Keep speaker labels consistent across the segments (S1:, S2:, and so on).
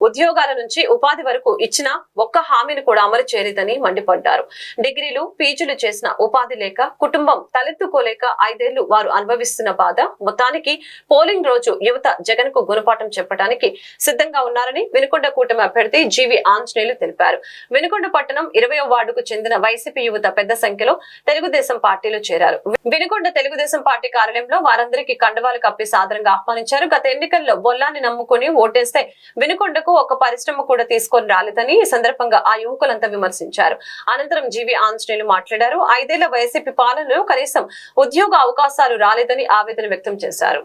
S1: ఉద్యోగాల నుంచి ఉపాధి వరకు ఇచ్చిన ఒక్క హామీని కూడా అమలు చేయలేదని మండిపడ్డారు. డిగ్రీలు పీజీలు చేసిన ఉపాధి లేక కుటుంబం తలెత్తుకోలేక ఐదేళ్ళు వారు అనుభవిస్తున్న బాధ మొత్తానికి పోలింగ్ రోజు యువత జగన్కు గుణపాఠం చెప్పడానికి సిద్ధంగా ఉన్నారని వినుకొండ కూటమి అభ్యర్థి జీవి ఆంజనేయులు తెలిపారు. వినుకొండ పట్టణం ఇరవయో వార్డుకు చెందిన వైసీపీ యువత పెద్ద సంఖ్యలో తెలుగుదేశం పార్టీలో చేరారు. వినుకొండ తెలుగుదేశం పార్టీ కార్యాలయంలో వారందరికీ కండవాలు కప్పి సాదరంగా ఆహ్వానించారు. గత ఎన్నికల్లో బొల్లాన్ని నమ్ముకుని ఓటేస్తే వినుకొండకు ఒక పరిశ్రమ కూడా తీసుకొని రాలేదని ఈ సందర్భంగా ఆ యువకులంతా విమర్శించారు. అనంతరం జీవి ఆంజనేయులు మాట్లాడారు. ఐదేళ్ళ వైసీపీ పాలనలో కనీసం ఉద్యోగ అవకాశాలు రాలేదని ఆవేదన వ్యక్తం చేశారు.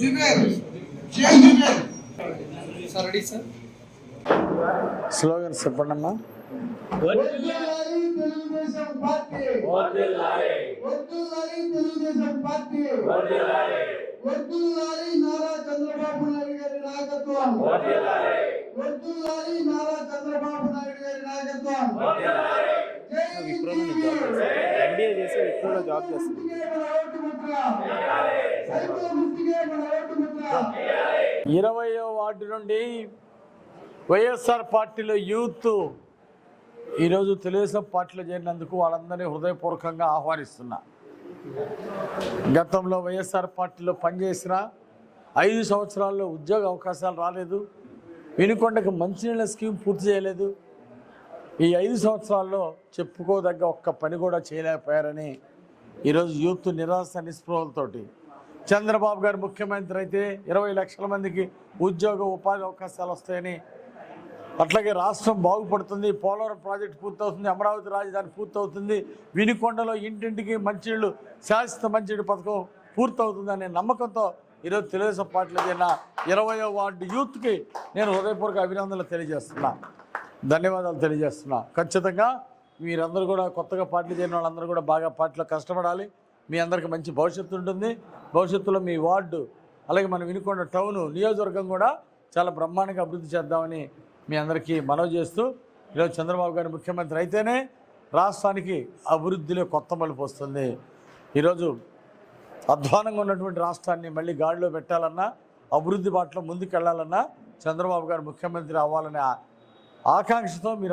S2: Zuber Shaikh Zuber sir ready sir?
S3: Slogans చెప్పండి అమ్మా
S2: వద్దులాలి తెలుగుదేశం పార్టీ వద్దులాలి తెలుగుదేశం పార్టీ వద్దులాలి నారా చంద్రబాబు నాయుడు గారి నాయకత్వం వద్దులాలి నారా చంద్రబాబు నాయుడు గారి నాయకత్వం జై
S4: ఎంబీఏ చేసి విప్రోలో జాబ్ చేస్తుంది
S3: ఇరవయో వార్డు నుండి వైఎస్ఆర్ పార్టీలో యూత్ ఈరోజు తెలుగుదేశం పార్టీలో చేరినందుకు వాళ్ళందరినీ హృదయపూర్వకంగా ఆహ్వానిస్తున్నా. గతంలో వైఎస్ఆర్ పార్టీలో పనిచేసిన ఐదు సంవత్సరాల్లో ఉద్యోగ అవకాశాలు రాలేదు. వినుకొండకు మంచినీళ్ళ స్కీమ్ పూర్తి చేయలేదు. ఈ ఐదు సంవత్సరాల్లో చెప్పుకోదగ్గ ఒక్క పని కూడా చేయలేకపోయారని ఈరోజు యూత్ నిరాశ నిస్పృహలతోటి చంద్రబాబు గారు ముఖ్యమంత్రి అయితే ఇరవై లక్షల మందికి ఉద్యోగ ఉపాధి అవకాశాలు వస్తాయని. అట్లాగే రాష్ట్రం బాగుపడుతుంది పోలవరం ప్రాజెక్టు పూర్తవుతుంది అమరావతి రాజధాని పూర్తవుతుంది వినికొండలో ఇంటింటికి మంచినీళ్ళు శాశ్వత మంచినీళ్ళు పథకం పూర్తవుతుందనే నమ్మకంతో ఈరోజు తెలుగుదేశం పార్టీలో చేరిన ఇరవయో వార్డు యూత్కి నేను హృదయపూర్వక అభినందనలు తెలియజేస్తున్నా. ధన్యవాదాలు తెలియజేస్తున్నా. ఖచ్చితంగా మీరందరూ కూడా కొత్తగా పార్టీలు చేరిన వాళ్ళందరూ కూడా బాగా పార్టీలో కష్టపడాలి. మీ అందరికి మంచి భవిష్యత్తు ఉంటుంది. భవిష్యత్తులో మీ వార్డు అలాగే మనం వినుకొండ టౌను నియోజకవర్గం కూడా చాలా బ్రహ్మాండంగా అభివృద్ధి చేద్దామని మీ అందరికీ మనవి చేస్తూ ఈరోజు చంద్రబాబు గారు ముఖ్యమంత్రి అయితేనే రాష్ట్రానికి అభివృద్ధిలో కొత్త మలుపు వస్తుంది. ఈరోజు అధ్వానంగా ఉన్నటువంటి రాష్ట్రాన్ని మళ్ళీ గాడిలో పెట్టాలన్నా అభివృద్ధి బాటలో ముందుకు వెళ్ళాలన్నా చంద్రబాబు గారు ముఖ్యమంత్రి అవ్వాలనే ఆకాంక్షతో మీరు